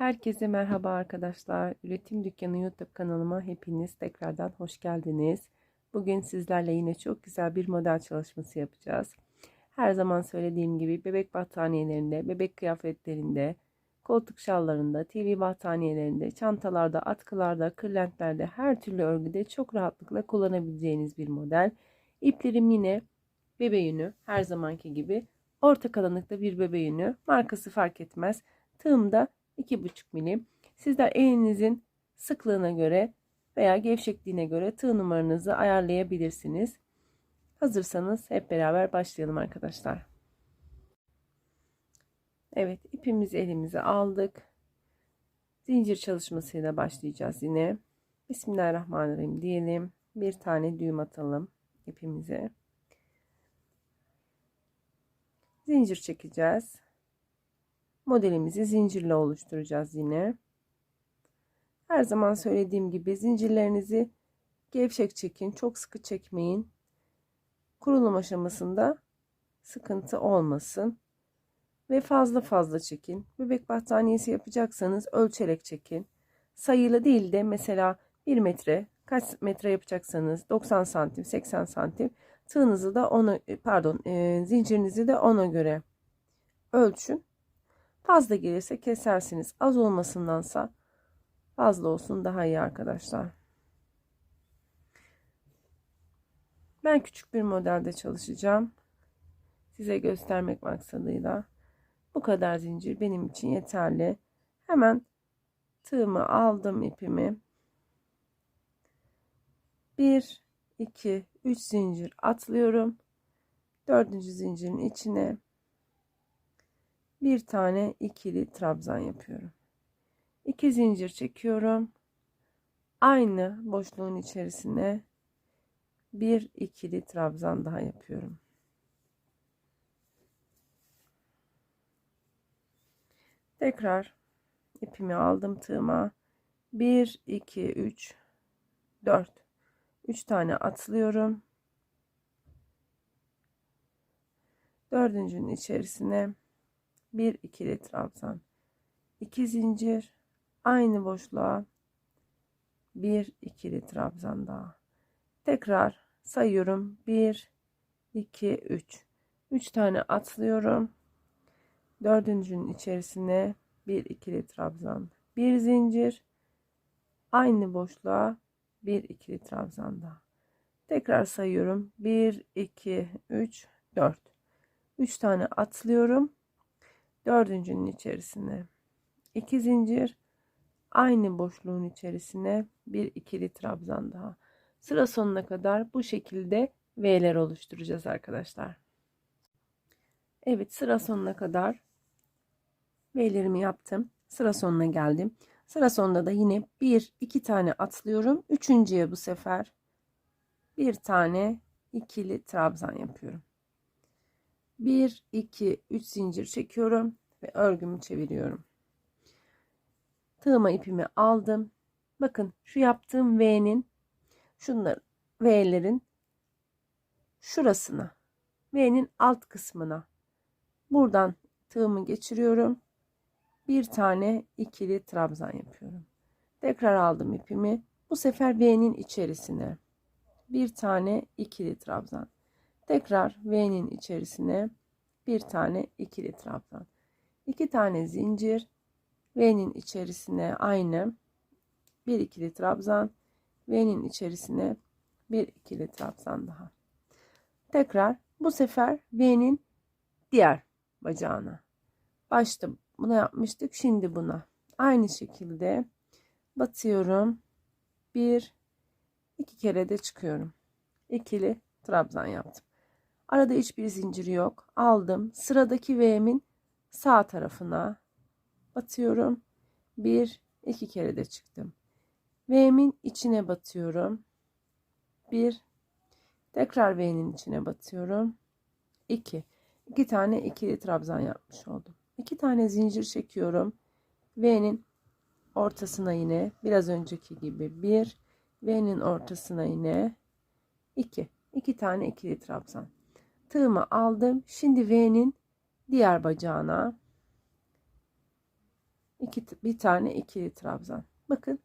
Herkese merhaba arkadaşlar. Üretim Dükkanı YouTube kanalıma hepiniz tekrardan hoş geldiniz. Bugün sizlerle yine çok güzel bir model çalışması yapacağız. Her zaman söylediğim gibi bebek battaniyelerinde, bebek kıyafetlerinde, koltuk şallarında, TV battaniyelerinde, çantalarda, atkılarda, kırlentlerde, her türlü örgüde çok rahatlıkla kullanabileceğiniz bir model. İplerim yine bebe yünü her zamanki gibi. Orta kalınlıkta bir bebe yünü. Markası fark etmez. Tığım da 2,5 milim. Sizler elinizin sıklığına göre veya gevşekliğine göre tığ numaranızı ayarlayabilirsiniz. Hazırsanız hep beraber başlayalım arkadaşlar. Evet ipimizi elimize aldık. Zincir çalışmasıyla başlayacağız yine. Bismillahirrahmanirrahim diyelim. Bir tane düğüm atalım ipimize. Zincir çekeceğiz. Modelimizi zincirle oluşturacağız yine. Her zaman söylediğim gibi zincirlerinizi gevşek çekin. Çok sıkı çekmeyin. Kurulum aşamasında sıkıntı olmasın. Ve fazla fazla çekin. Bebek battaniyesi yapacaksanız ölçerek çekin. Sayılı değil de mesela 1 metre kaç metre yapacaksanız 90 santim 80 santim tığınızı da ona pardon e, zincirinizi de ona göre ölçün. Fazla gelirse kesersiniz. Az olmasındansa fazla olsun daha iyi arkadaşlar. Ben küçük bir modelde çalışacağım. Size göstermek maksadıyla. Bu kadar zincir benim için yeterli. Hemen tığımı aldım ipimi. 1 2 3 zincir atlıyorum. Dördüncü zincirin içine bir tane ikili trabzan yapıyorum. İki zincir çekiyorum. Aynı boşluğun içerisine bir ikili trabzan daha yapıyorum. Tekrar ipimi aldım tığıma. 1 2 3 4 3 tane atlıyorum. Dördüncünün içerisine bir ikili trabzan, iki zincir, aynı boşluğa bir ikili trabzan daha. Tekrar sayıyorum. 1 2 3. 3 tane atlıyorum. Dördüncünün içerisine bir ikili trabzan, bir zincir, aynı boşluğa bir ikili trabzan daha. Tekrar sayıyorum. 1 2 3 4. 3 tane atlıyorum dördüncünün içerisine. İki zincir aynı boşluğun içerisine bir ikili trabzan daha. Sıra sonuna kadar bu şekilde V'ler oluşturacağız arkadaşlar. Evet sıra sonuna kadar V'lerimi yaptım. Sıra sonuna geldim. Sıra sonunda da yine bir iki tane atlıyorum. Üçüncüye bu sefer bir tane ikili trabzan yapıyorum 1 2 3 zincir çekiyorum ve örgümü çeviriyorum. Tığıma ipimi aldım. Bakın şu yaptığım V'nin şunlar V'lerin şurasına V'nin alt kısmına buradan tığımı geçiriyorum. Bir tane ikili trabzan yapıyorum. Tekrar aldım ipimi. Bu sefer V'nin içerisine bir tane ikili trabzan. Tekrar V'nin içerisine bir tane ikili trabzan. iki tane zincir. V'nin içerisine aynı bir ikili trabzan. V'nin içerisine bir ikili trabzan daha. Tekrar bu sefer V'nin diğer bacağına. Başta buna yapmıştık. Şimdi buna. Aynı şekilde batıyorum. Bir, iki kere de çıkıyorum. İkili trabzan yaptım. Arada hiçbir zincir yok. Aldım. Sıradaki V'min sağ tarafına batıyorum. Bir, iki kere de çıktım. V'min içine batıyorum. Bir, tekrar V'nin içine batıyorum. İki. İki tane ikili trabzan yapmış oldum. İki tane zincir çekiyorum. V'nin ortasına yine biraz önceki gibi bir. V'nin ortasına yine iki. İki tane ikili trabzan tığımı aldım. Şimdi V'nin diğer bacağına iki, bir tane ikili trabzan. Bakın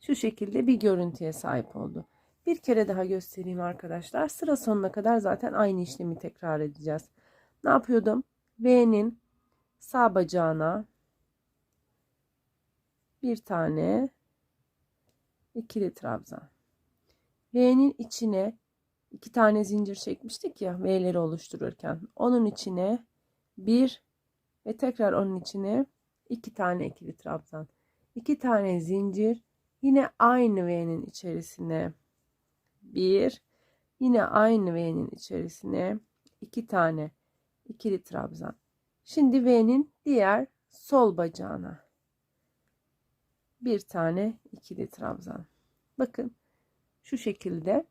şu şekilde bir görüntüye sahip oldu. Bir kere daha göstereyim arkadaşlar. Sıra sonuna kadar zaten aynı işlemi tekrar edeceğiz. Ne yapıyordum? V'nin sağ bacağına bir tane ikili trabzan. V'nin içine iki tane zincir çekmiştik ya V'leri oluştururken. Onun içine bir ve tekrar onun içine iki tane ikili trabzan. iki tane zincir yine aynı V'nin içerisine bir yine aynı V'nin içerisine iki tane ikili trabzan. Şimdi V'nin diğer sol bacağına bir tane ikili trabzan. Bakın şu şekilde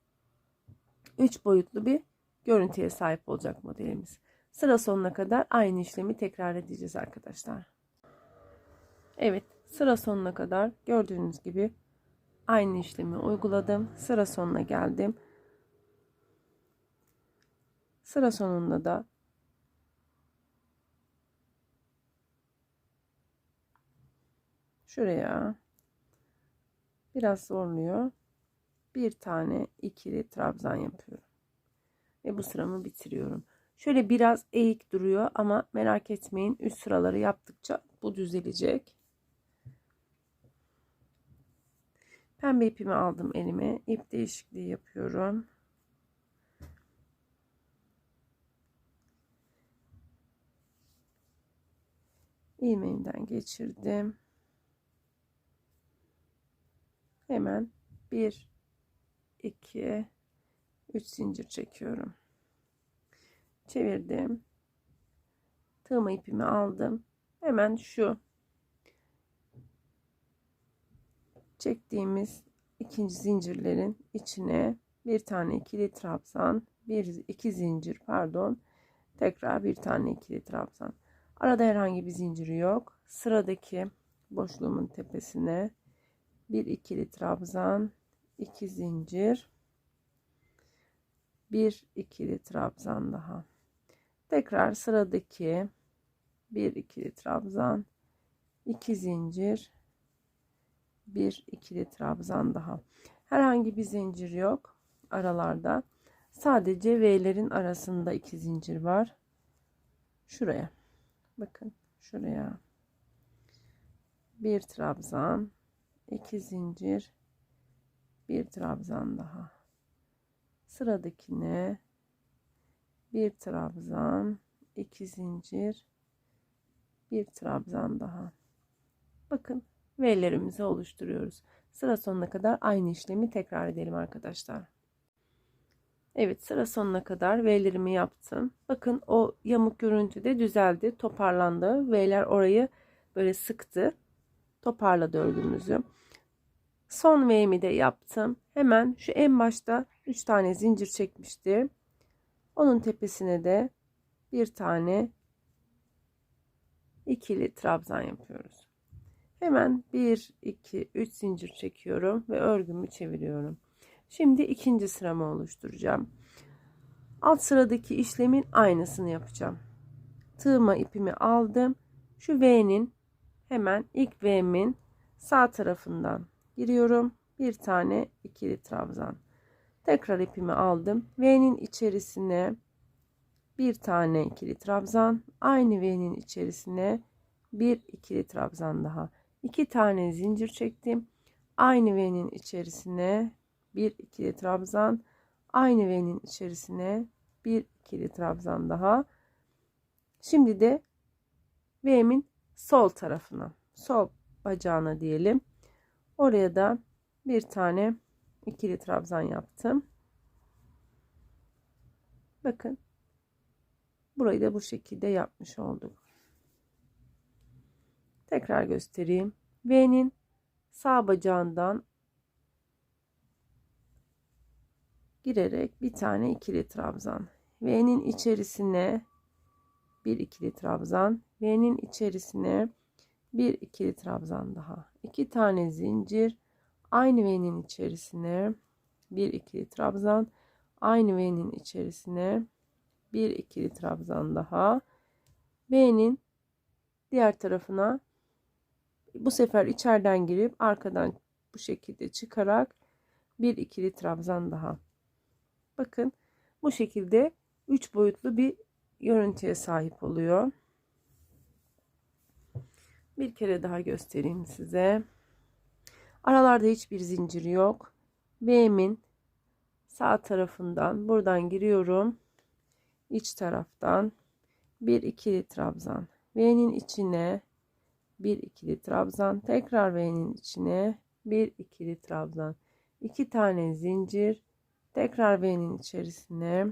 üç boyutlu bir görüntüye sahip olacak modelimiz. Sıra sonuna kadar aynı işlemi tekrar edeceğiz arkadaşlar. Evet sıra sonuna kadar gördüğünüz gibi aynı işlemi uyguladım. Sıra sonuna geldim. Sıra sonunda da şuraya biraz zorluyor. Bir tane ikili trabzan yapıyorum. Ve bu sıramı bitiriyorum. Şöyle biraz eğik duruyor ama merak etmeyin üst sıraları yaptıkça bu düzelecek. Pembe ipimi aldım elime. İp değişikliği yapıyorum. ilmeğimden geçirdim. Hemen 1 2 3 zincir çekiyorum. Çevirdim. Tığma ipimi aldım. Hemen şu çektiğimiz ikinci zincirlerin içine bir tane ikili trabzan, bir iki zincir pardon, tekrar bir tane ikili trabzan. Arada herhangi bir zinciri yok. Sıradaki boşluğumun tepesine bir ikili trabzan, iki zincir, bir ikili trabzan daha. Tekrar sıradaki bir ikili trabzan, iki zincir, bir ikili trabzan daha. Herhangi bir zincir yok aralarda. Sadece V'lerin arasında iki zincir var. Şuraya. Bakın şuraya. Bir trabzan, iki zincir, bir trabzan daha. Sıradakine bir trabzan, iki zincir, bir trabzan daha. Bakın V'lerimizi oluşturuyoruz. Sıra sonuna kadar aynı işlemi tekrar edelim arkadaşlar. Evet sıra sonuna kadar V'lerimi yaptım. Bakın o yamuk görüntü de düzeldi. Toparlandı. V'ler orayı böyle sıktı. Toparladı örgümüzü. Son V'mi de yaptım. Hemen şu en başta 3 tane zincir çekmiştim. Onun tepesine de bir tane ikili trabzan yapıyoruz. Hemen 1, 2, 3 zincir çekiyorum ve örgümü çeviriyorum. Şimdi ikinci sıramı oluşturacağım. Alt sıradaki işlemin aynısını yapacağım. Tığıma ipimi aldım. Şu V'nin hemen ilk V'min sağ tarafından giriyorum. Bir tane ikili trabzan. Tekrar ipimi aldım. V'nin içerisine bir tane ikili trabzan. Aynı V'nin içerisine bir ikili trabzan daha. iki tane zincir çektim. Aynı V'nin içerisine bir ikili trabzan. Aynı V'nin içerisine bir ikili trabzan daha. Şimdi de V'min sol tarafına, sol bacağına diyelim. Oraya da bir tane ikili trabzan yaptım. Bakın. Burayı da bu şekilde yapmış olduk. Tekrar göstereyim. V'nin sağ bacağından girerek bir tane ikili trabzan. V'nin içerisine bir ikili trabzan. V'nin içerisine bir ikili trabzan daha. İki tane zincir. Aynı V'nin içerisine bir ikili trabzan. Aynı V'nin içerisine bir ikili trabzan daha. V'nin diğer tarafına Bu sefer içeriden girip arkadan bu şekilde çıkarak bir ikili trabzan daha. Bakın bu şekilde 3 boyutlu bir görüntüye sahip oluyor. Bir kere daha göstereyim size. Aralarda hiçbir zincir yok. V'min sağ tarafından buradan giriyorum. İç taraftan bir ikili trabzan. V'nin içine bir ikili trabzan. Tekrar V'nin içine bir ikili trabzan. iki tane zincir. Tekrar V'nin içerisine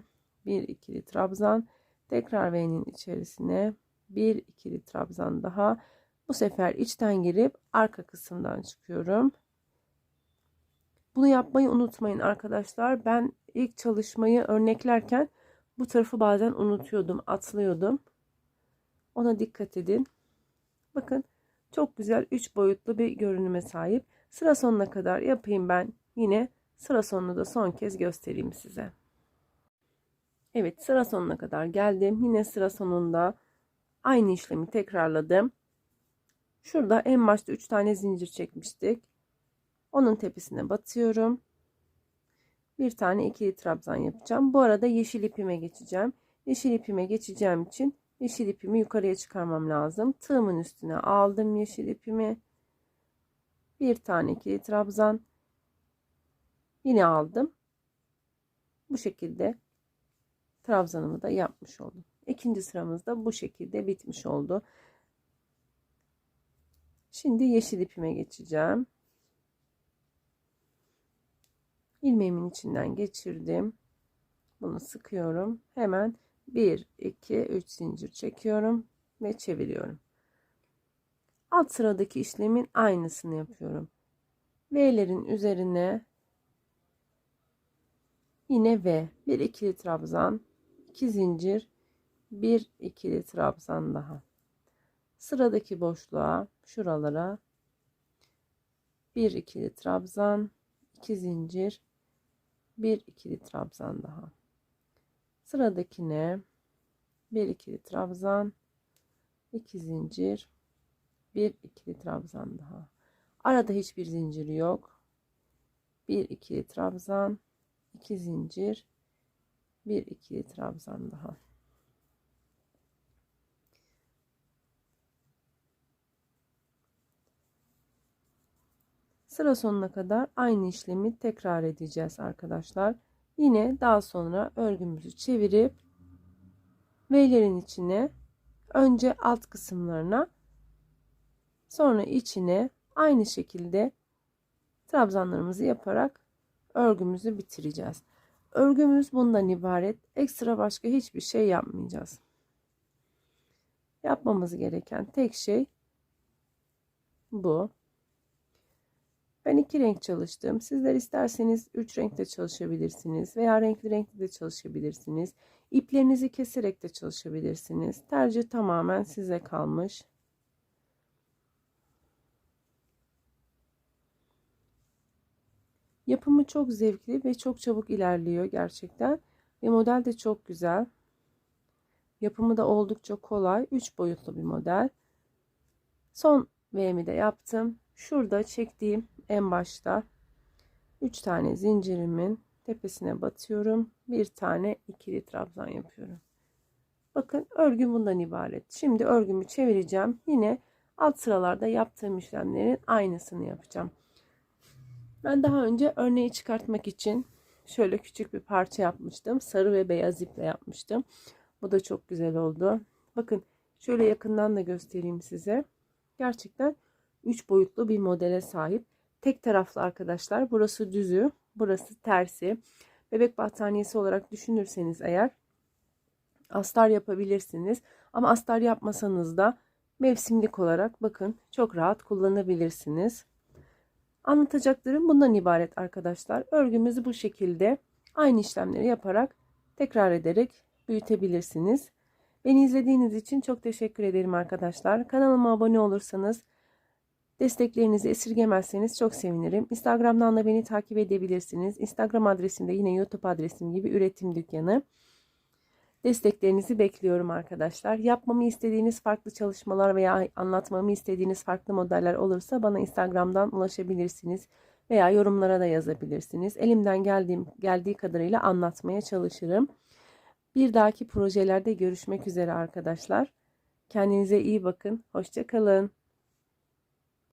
bir ikili trabzan. Tekrar V'nin içerisine bir ikili trabzan daha. Bu sefer içten girip arka kısımdan çıkıyorum. Bunu yapmayı unutmayın arkadaşlar. Ben ilk çalışmayı örneklerken bu tarafı bazen unutuyordum, atlıyordum. Ona dikkat edin. Bakın çok güzel 3 boyutlu bir görünüme sahip. Sıra sonuna kadar yapayım ben. Yine sıra sonunu da son kez göstereyim size. Evet sıra sonuna kadar geldim. Yine sıra sonunda aynı işlemi tekrarladım. Şurada en başta 3 tane zincir çekmiştik. Onun tepesine batıyorum. Bir tane ikili trabzan yapacağım. Bu arada yeşil ipime geçeceğim. Yeşil ipime geçeceğim için yeşil ipimi yukarıya çıkarmam lazım. Tığımın üstüne aldım yeşil ipimi. Bir tane ikili trabzan. Yine aldım. Bu şekilde trabzanımı da yapmış oldum. İkinci sıramız da bu şekilde bitmiş oldu. Şimdi yeşil ipime geçeceğim. ilmeğimin içinden geçirdim. Bunu sıkıyorum. Hemen 1, 2, 3 zincir çekiyorum ve çeviriyorum. Alt sıradaki işlemin aynısını yapıyorum. V'lerin üzerine yine V, bir ikili trabzan, 2 zincir, bir ikili trabzan daha. Sıradaki boşluğa, şuralara bir ikili trabzan, 2 zincir, bir ikili trabzan daha. Sıradakine bir ikili trabzan, iki zincir, bir ikili trabzan daha. Arada hiçbir zincir yok. Bir ikili trabzan, iki zincir, bir ikili trabzan daha. Sıra sonuna kadar aynı işlemi tekrar edeceğiz arkadaşlar. Yine daha sonra örgümüzü çevirip V'lerin içine önce alt kısımlarına sonra içine aynı şekilde trabzanlarımızı yaparak örgümüzü bitireceğiz. Örgümüz bundan ibaret. Ekstra başka hiçbir şey yapmayacağız. Yapmamız gereken tek şey bu. Ben iki renk çalıştım. Sizler isterseniz üç renkte çalışabilirsiniz veya renkli renkli de çalışabilirsiniz. İplerinizi keserek de çalışabilirsiniz. Tercih tamamen size kalmış. Yapımı çok zevkli ve çok çabuk ilerliyor gerçekten. Ve model de çok güzel. Yapımı da oldukça kolay. 3 boyutlu bir model. Son V'mi de yaptım. Şurada çektiğim en başta 3 tane zincirimin tepesine batıyorum. Bir tane ikili trabzan yapıyorum. Bakın örgü bundan ibaret. Şimdi örgümü çevireceğim. Yine alt sıralarda yaptığım işlemlerin aynısını yapacağım. Ben daha önce örneği çıkartmak için şöyle küçük bir parça yapmıştım. Sarı ve beyaz iple yapmıştım. Bu da çok güzel oldu. Bakın şöyle yakından da göstereyim size. Gerçekten 3 boyutlu bir modele sahip. Tek taraflı arkadaşlar. Burası düzü, burası tersi. Bebek battaniyesi olarak düşünürseniz eğer astar yapabilirsiniz. Ama astar yapmasanız da mevsimlik olarak bakın çok rahat kullanabilirsiniz. Anlatacaklarım bundan ibaret arkadaşlar. Örgümüzü bu şekilde aynı işlemleri yaparak tekrar ederek büyütebilirsiniz. Beni izlediğiniz için çok teşekkür ederim arkadaşlar. Kanalıma abone olursanız Desteklerinizi esirgemezseniz çok sevinirim. Instagram'dan da beni takip edebilirsiniz. Instagram adresim de yine YouTube adresim gibi üretim dükkanı. Desteklerinizi bekliyorum arkadaşlar. Yapmamı istediğiniz farklı çalışmalar veya anlatmamı istediğiniz farklı modeller olursa bana Instagram'dan ulaşabilirsiniz veya yorumlara da yazabilirsiniz. Elimden geldiğim geldiği kadarıyla anlatmaya çalışırım. Bir dahaki projelerde görüşmek üzere arkadaşlar. Kendinize iyi bakın. Hoşça kalın.